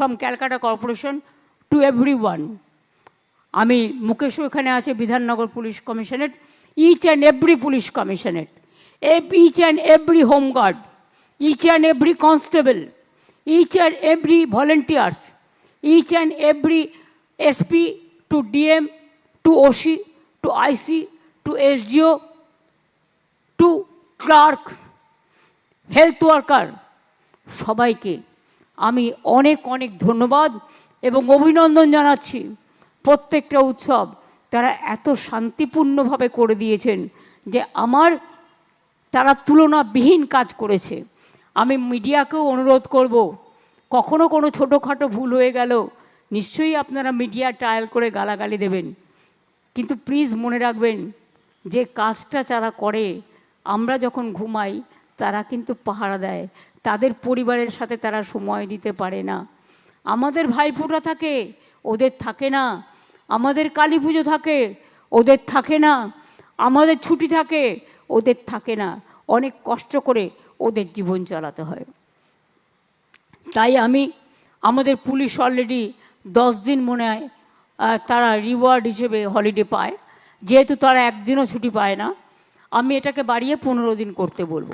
From Calcutta corporation to every one আমি মুকেশও এখানে আছে, Bidhannagar police commissionerate each and every police commissionerate each and every home guard each and every constable each and every volunteers each and every SP to DM to OC to IC to SDO to clerk health worker সবাইকে আমি অনেক অনেক ধন্যবাদ এবং অভিনন্দন জানাচ্ছি প্রত্যেকটা উৎসব তারা এত শান্তিপূর্ণভাবে করে দিয়েছেন যে আমার তারা তুলনাবিহীন কাজ করেছে। আমি মিডিয়াকেও অনুরোধ করব, কখনো কোনো ছোটোখাটো ভুল হয়ে গেল, নিশ্চয়ই আপনারা মিডিয়া ট্রায়াল করে গালাগালি দেবেন। কিন্তু প্লিজ মনে রাখবেন, যে কাজটা যারা করে, আমরা যখন ঘুমাই তারা কিন্তু পাহারা দেয়। তাদের পরিবারের সাথে তারা সময় দিতে পারে না। আমাদের ভাইফোঁটা থাকে, ওদের থাকে না। আমাদের কালী পুজো থাকে, ওদের থাকে না। আমাদের ছুটি থাকে, ওদের থাকে না। অনেক কষ্ট করে ওদের জীবন চালাতে হয়। তাই আমি, আমাদের পুলিশ অলরেডি দশ দিন মনে হয় তারা রিওয়ার্ড হিসেবে হলিডে পায়। যেহেতু তারা একদিনও ছুটি পায় না, আমি এটাকে বাড়িয়ে পনেরো দিন করতে বলব।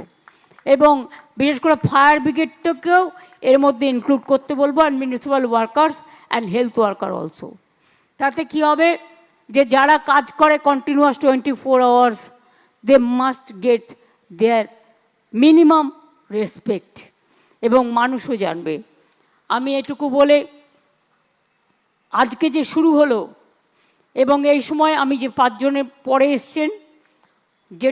এবং বিশেষ করে ফায়ার ব্রিগেডটাকেও এর মধ্যে ইনক্লুড করতে বলব and municipal workers and health worker also তাতে কি হবে? যে যারা কাজ করে continuous twenty four hours they must get their minimum respect এবং মানুষও জানবে। আমি এটুকু বলে আজকে যে শুরু হলো, এবং এই সময় আমি যে পাঁচজনের পরে এসছেন, যে